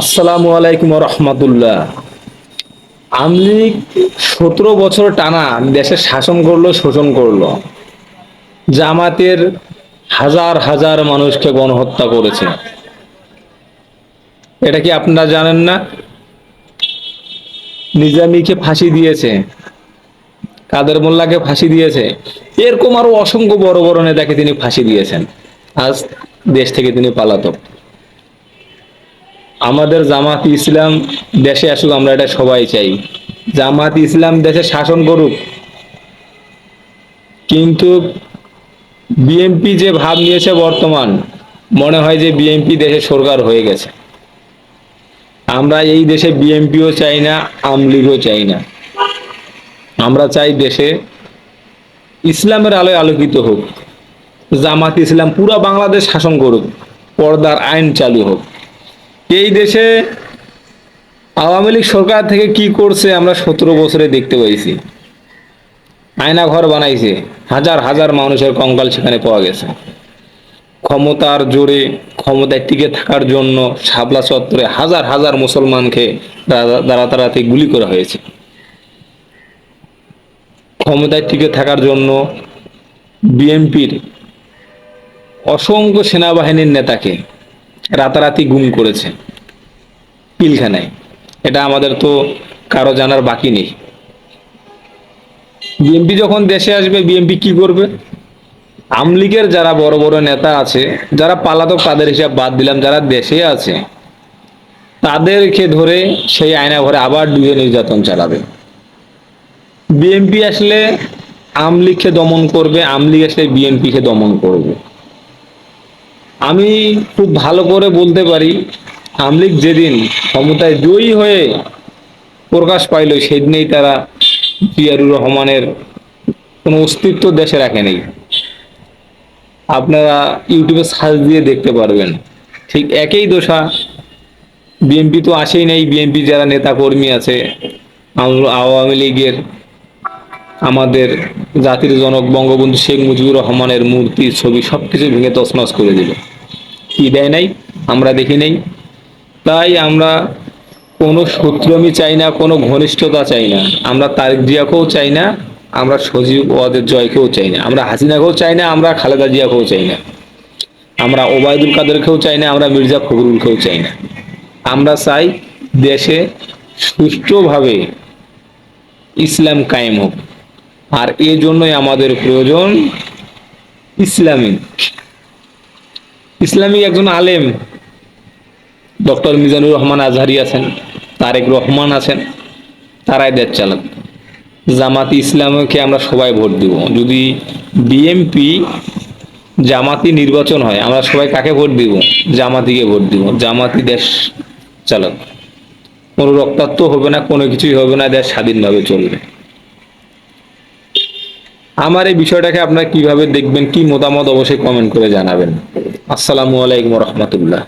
আসসালামু আলাইকুম রহমতুল্লাহ আমলিগ সতেরো বছর টানা দেশে শাসন করল, শোষণ করল। জামাতের হাজার হাজার মানুষকে গণহত্যা করেছে। এটা কি আপনারা জানেন না? নিজামীকে ফাঁসি দিয়েছে। কাদের মোল্লাকে ফাঁসি দিয়েছে। এরকম আরও অসংখ্য বড় বড় নেতাকে তিনি ফাঁসি দিয়েছেন। আজ দেশ থেকে তিনি পালাতক। আমাদের জামাত ইসলাম দেশে আসুক, আমরা এটা সবাই চাই। জামাত ইসলাম দেশে শাসন করুক। কিন্তু বিএনপি যে ভাব নিয়েছে বর্তমান, মনে হয় যে বিএনপি দেশে সরকার হয়ে গেছে। আমরা এই দেশে বিএনপিও চাই না আমলিগও চাই না। আমরা চাই দেশে ইসলামের আলোয় আলোকিত হোক। জামাত ইসলাম পুরো বাংলাদেশ শাসন করুক, পর্দার আইন চালু হোক। এই দেশে আওয়ামী লীগ সরকার থেকে কি করছে আমরা সতেরো বছরে দেখতে পাইছি। আয়না ঘর বানাইছে, হাজার হাজার মানুষের কঙ্কাল সেখানে পাওয়া গেছে। ক্ষমতার জোরে, ক্ষমতায় টিকে থাকার জন্য শাপলা চত্বরে হাজার হাজার মুসলমানকে রাতারাতি গুলি করা হয়েছে। ক্ষমতায় টিকে থাকার জন্য বিএনপির অসংখ্য সেনাবাহিনীর নেতাকে রাতারাতি গুম করেছে। পিলখানায় এটা আমাদের তো কারও জানার বাকি নেই। বিএনপি যখন দেশে আসবে বিএনপি কি করবে? আমলিগের যারা বড় বড় নেতা আছে, যারা পালাতক তাদের হিসাব বাদ দিলাম, যারা দেশে আছে, তাদেরকে ধরে সেই আয়না ঘরে আবার ডুবে নির্যাতন চালাবে। বিএনপি আসলে আমলিগকে দমন করবে আমলিগ আসলে বিএনপিকে দমন করবে। আমি খুব ভালো করে বলতে পারি আমলিগ যেদিন ক্ষমতায় জয়ী হয়ে প্রকাশ পাইল, সেদিনেই তারা জিয়ারুর রহমানের কোনো অস্তিত্ব দেশে রাখে নেই। আপনারা ইউটিউবে সার্চ দিয়ে দেখতে পারবেন। ঠিক একই দোষা বিএনপি তো আসেই নেই। বিএনপি যারা নেতা কর্মী আছে আওয়ামী লীগের আমাদের জাতির জনক বঙ্গবন্ধু শেখ মুজিবুর রহমানের মূর্তি, ছবি সবকিছু ভেঙে তছনছ করে দিল। কি দেয় নাই? আমরা দেখি নাই। তাই আমরা কোনো শত্রুমি চাই না, কোনো ঘনিষ্ঠতা চাই না। আমরা তারিক জিয়াকেও চাই না, আমরা সজীব ওয়াদের জয়কেও চাই না। আমরা হাসিনাকেও চাই না, আমরা খালেদা জিয়াকেও চাই না। আমরা ওবায়দুল কাদেরকেও চাই না, আমরা মির্জা ফখরুলকেও চাই না। আমরা চাই দেশে সুষ্ঠুভাবে ইসলাম কায়েম হোক। আর এই জন্যই আমাদের প্রয়োজন ইসলামী। ইসলামী একজন আলেম। ডক্টর মিজানুর রহমান আজহারি আছেন, তারেক রহমান আছেন, তারাই দেশ চালাক জামাতি ইসলামকে আমরা সবাই ভোট দিব। যদি বিএমপি জামাতি নির্বাচন হয়, আমরা সবাই কাকে ভোট দিব? জামাতিকে ভোট দিব। জামাতি দেশ চালাক। কোনো রক্তাক্ত হবে না, কোনো কিছুই হবে না, দেশ স্বাধীনভাবে চলবে। আমার এই বিষয়টাকে আপনারা কীভাবে দেখবেন, কি মতামত অবশ্যই কমেন্ট করে জানাবেন। আসসালামু আলাইকুম রহমতুল্লাহ।